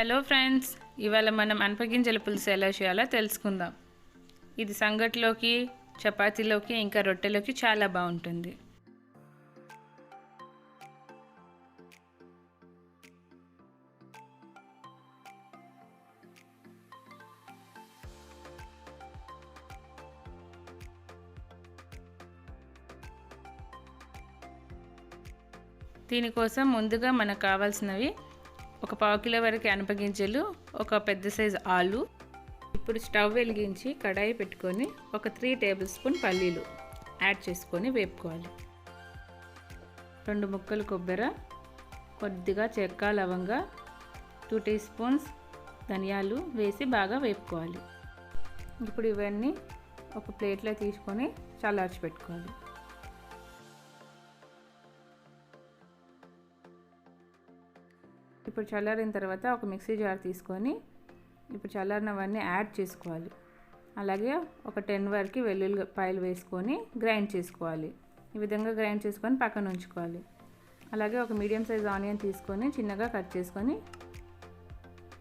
Hello friends ఇవాళ మనం అనపగింజల పులుసు ఎలా చేయాలో తెలుసుకుందాం. ఇది సంగట్లోకి చపాతీలోకి ఇంకా రొట్టెలోకి చాలా బాగుంటుంది. దీనికోసం ముందుగా మనకు కావాల్సినవి ఒక పావు కిలో వరకు అనపగింజలు ఒక పెద్ద సైజు ఆలు ఇప్పుడు స్టవ్ వెలిగించి కడాయి పెట్టుకొని ఒక త్రీ టేబుల్ స్పూన్ పల్లీలు యాడ్ చేసుకొని వేపుకోవాలి. రెండు ముక్కలు కొబ్బరి కొద్దిగా చెక్క లవంగా టూ టీ స్పూన్స్ ధనియాలు వేసి బాగా వేపుకోవాలి. ఇప్పుడు ఇవన్నీ ఒక ప్లేట్లో తీసుకొని చల్లార్చి పెట్టుకోవాలి. ఇప్పుడు చల్లారిన తర్వాత ఒక మిక్సీ జార్ తీసుకొని ఇప్పుడు చల్లారినవన్నీ యాడ్ చేసుకోవాలి. అలాగే ఒక టెన్ వరకు వెల్లుల్లిపాయలు వేసుకొని గ్రైండ్ చేసుకోవాలి. ఈ విధంగా గ్రైండ్ చేసుకొని పక్కన ఉంచుకోవాలి. అలాగే ఒక మీడియం సైజ్ ఆనియన్ తీసుకొని చిన్నగా కట్ చేసుకొని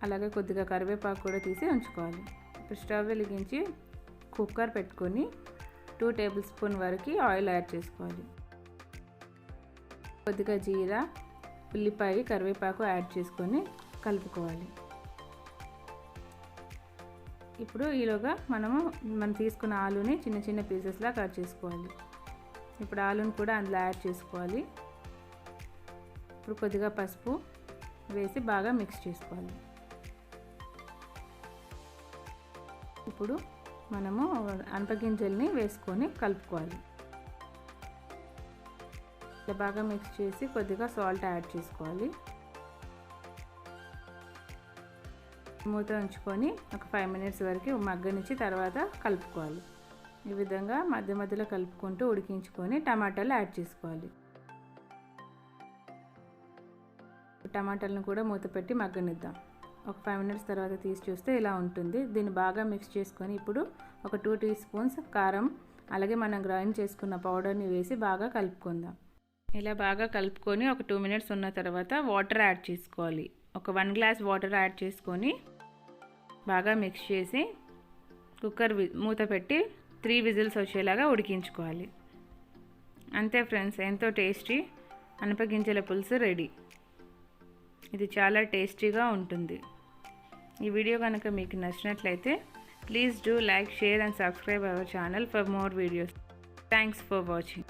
అలాగే కొద్దిగా కరివేపాకు కూడా తీసి ఉంచుకోవాలి. ఇప్పుడు స్టవ్ వెలిగించి కుక్కర్ పెట్టుకొని టూ టేబుల్ స్పూన్ వరకు ఆయిల్ యాడ్ చేసుకోవాలి. కొద్దిగా జీరా ఉల్లిపాయ కరివేపాకు యాడ్ చేసుకొని కలుపుకోవాలి. ఇప్పుడు ఈలోగా మనము మనం తీసుకున్న ఆలుని చిన్న చిన్న పీసెస్లా కట్ చేసుకోవాలి. ఇప్పుడు ఆలుని కూడా అందులో యాడ్ చేసుకోవాలి. ఇప్పుడు కొద్దిగా పసుపు వేసి బాగా మిక్స్ చేసుకోవాలి. ఇప్పుడు మనము అనపగింజల్ని వేసుకొని కలుపుకోవాలి. ఇట్లా బాగా మిక్స్ చేసి కొద్దిగా సాల్ట్ యాడ్ చేసుకోవాలి. మూత ఉంచుకొని ఒక ఫైవ్ మినిట్స్ వరకు మగ్గనిచ్చి తర్వాత కలుపుకోవాలి. ఈ విధంగా మధ్య మధ్యలో కలుపుకుంటూ ఉడికించుకొని టమాటాలు యాడ్ చేసుకోవాలి. టమాటాలను కూడా మూత పెట్టి మగ్గనిద్దాం. ఒక ఫైవ్ మినిట్స్ తర్వాత తీసి చూస్తే ఇలా ఉంటుంది. దీన్ని బాగా మిక్స్ చేసుకొని ఇప్పుడు ఒక టూ టీ స్పూన్స్ కారం అలాగే మనం గ్రైండ్ చేసుకున్న పౌడర్ని వేసి బాగా కలుపుకుందాం. ఇలా బాగా కలుపుకొని ఒక టూ మినిట్స్ ఉన్న తర్వాత వాటర్ యాడ్ చేసుకోవాలి. ఒక వన్ గ్లాస్ వాటర్ యాడ్ చేసుకొని బాగా మిక్స్ చేసి కుక్కర్ మూత పెట్టి త్రీ విజిల్స్ వచ్చేలాగా ఉడికించుకోవాలి. అంతే ఫ్రెండ్స్ ఎంతో టేస్టీ అనపగింజల పులుసు రెడీ. ఇది చాలా టేస్టీగా ఉంటుంది. ఈ వీడియో కనుక మీకు నచ్చినట్లయితే please do like share and subscribe our channel for more videos. Thanks for watching.